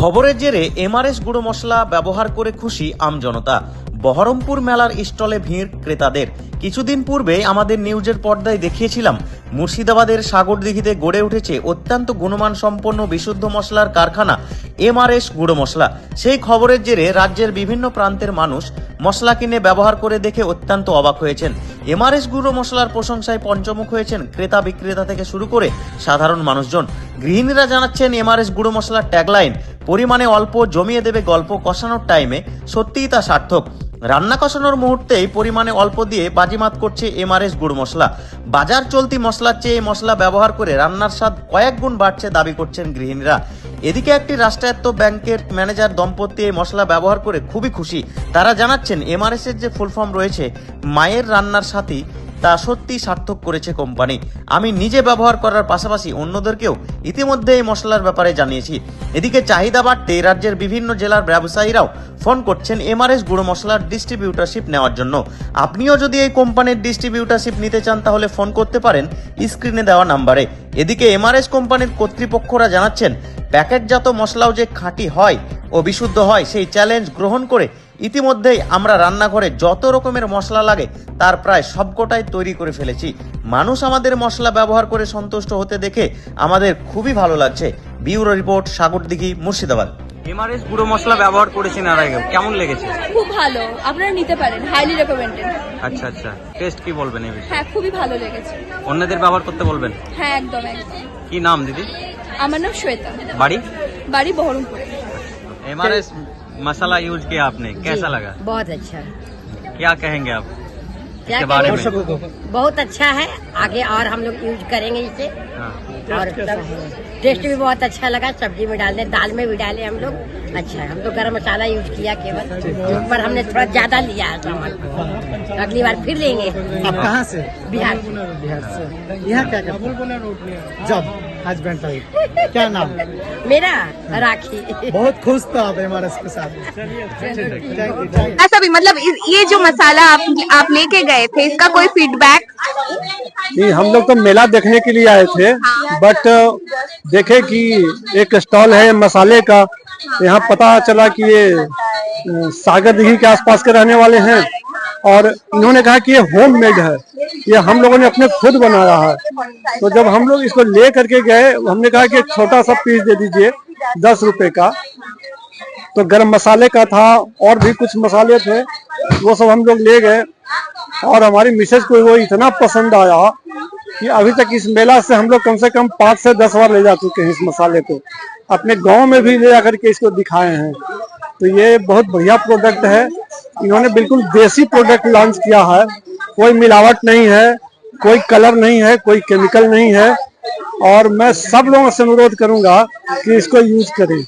খবরের জেরে এমআরএস গুঁড়ো মশলা ব্যবহার করে খুশি আমজনতা বহরমপুর মেলার স্টলে ভিড় ক্রেতাদের। কিছুদিন পূর্বে আমাদের নিউজের পর্দায় দেখিয়েছিলাম, মুর্শিদাবাদের সাগরদিঘিতে গড়ে উঠেছে অত্যন্ত গুণমান সম্পন্ন বিশুদ্ধ মশলার কারখানা, এমআরএস গুঁড়ো মশলা। সেই খবরের জেরে রাজ্যের বিভিন্ন প্রান্তের মানুষ মশলা কিনে ব্যবহার করে দেখে অত্যন্ত অবাক হয়েছেন। এমআরএস গুঁড়ো মশলার প্রশংসায় পঞ্চমুখ হয়েছেন ক্রেতা বিক্রেতা থেকে শুরু করে সাধারণ মানুষজন। গৃহিণীরা জানাচ্ছেন, এমআরএস গুঁড়ো মশলার ট্যাগলাইন, পরিমাণে অল্প জমিয়ে দেবে গল্প কষানোর টাইমে, সত্যিই তা সার্থক। রান্না কষানোর মুহূর্তেই পরিমাণে অল্প দিয়ে বাজিমাত করছে এমআরএস গুড় মশলা। বাজার চলতি মশলার চেয়ে এই মশলা ব্যবহার করে রান্নার স্বাদ কয়েক গুণ বাড়ছে দাবি করছেন গৃহিণীরা। এদিকে একটি রাষ্ট্রায়ত্ত ব্যাংকের ম্যানেজার দম্পতি এই মশলা ব্যবহার করে খুবই খুশি। তারা জানাচ্ছেন এমআরএস এর যে ফুল ফর্ম রয়েছে, মায়ের রান্নার সাথী তা সত্যি সার্থক করেছে কোম্পানি। আমি নিজে ব্যবহার করার পাশাপাশি অন্যদেরকেও ইতিমধ্যে এই মশলার ব্যাপারে জানিয়েছি। এদিকে চাহিদা বাড়তে রাজ্যের বিভিন্ন জেলার ব্যবসায়ীরাও ফোন করছেন এমআরএস গুঁড়ো মশলার ডিস্ট্রিবিউটারশিপ নেওয়ার জন্য। আপনিও যদি এই কোম্পানির ডিস্ট্রিবিউটারশিপ নিতে চান, তাহলে ফোন করতে পারেন স্ক্রিনে দেওয়া নাম্বারে। এদিকে এমআরএস কোম্পানির কর্তৃপক্ষরা জানাচ্ছেন, প্যাকেটজাত মশলাও যে খাঁটি হয় ও বিশুদ্ধ হয়, সেই চ্যালেঞ্জ গ্রহণ করে ইতিমধ্যেই আমরা রান্নাঘরে যত রকমের মশলা লাগে তার প্রায় সবকটাই তৈরি করে ফেলেছি। মানুষ আমাদের মশলা ব্যবহার করে সন্তুষ্ট হতে দেখে আমাদের খুবই ভালো লাগছে। Bureau report Sagardighi Murshidabad. MRS গুঁড়ো মশলা ব্যবহার করেছেন আর আগে। কেমন লেগেছে? খুব ভালো। আপনারা নিতে পারেন হাইলি রেকমেন্ডেড আচ্ছা আচ্ছা। টেস্ট কি বলবেন এই হ্যাঁ খুবই ভালো লেগেছে। অন্যদের ব্যবহার করতে বলবেন? হ্যাঁ একদম। কি নাম দিদি? আমার নাম শ্বেতা। বাড়ি? বাড়ি বহরমপুরে। এমআরএস मसाला यूज़ किया आपने? कैसा लगा? बहुत अच्छा क्या कहेंगे आप? क्या इसके बारे कहेंगे? में। बहुत अच्छा है। आगे और हम लोग यूज़ करेंगे इसे। हाँ। और टेस्ट भी बहुत अच्छा लगा। सब्ज़ी में डालने दाल में भी डाले हम लोग। अच्छा है। हम तो गरम मसाला यूज़ किया केवल। पर हमने थोड़ा ज़्यादा लिया है सामान। अगली बार फिर लेंगे। आप कहाँ से? बिहार बिहार से। यहाँ क्या जब। हस्बैंड वाइफ क्या नाम? मेरा राखी। बहुत खुश था आप हमारे साथ। थैंक थैंक यू ऐसा भी मतलब ये जो मसाला आप आप लेके गए थे इसका कोई फीडबैक नहीं हम लोग तो मेला देखने के लिए आए थे बट देखे कि एक स्टॉल है मसाले का यहाँ पता चला कि ये सागर दिघी के आसपास के रहने वाले हैं और इन्होंने कहा कि ये होम मेड है। ये हम लोगों ने अपने खुद बनाया है। तो जब हम लोग इसको ले करके गए, हमने कहा कि छोटा सा पीस दे दीजिए, दस रुपए का। तो गरम मसाले का था, और भी कुछ मसाले थे, वो सब हम लोग ले गए। और हमारी मिसेज को वो इतना पसंद आया कि अभी तक इस मेला से हम लोग कम से कम पाँच से दस बार ले जा चुके हैं इस मसाले को। अपने गाँव में भी ले जा करके इसको दिखाए हैं। तो ये बहुत बढ़िया प्रोडक्ट है। इन्होंने बिल्कुल देसी प्रोडक्ट लॉन्च किया है। कोई मिलावट नहीं है, कोई कलर नहीं है, कोई केमिकल नहीं है और मैं सब लोगों से अनुरोध करूँगा कि इसको यूज़ करें।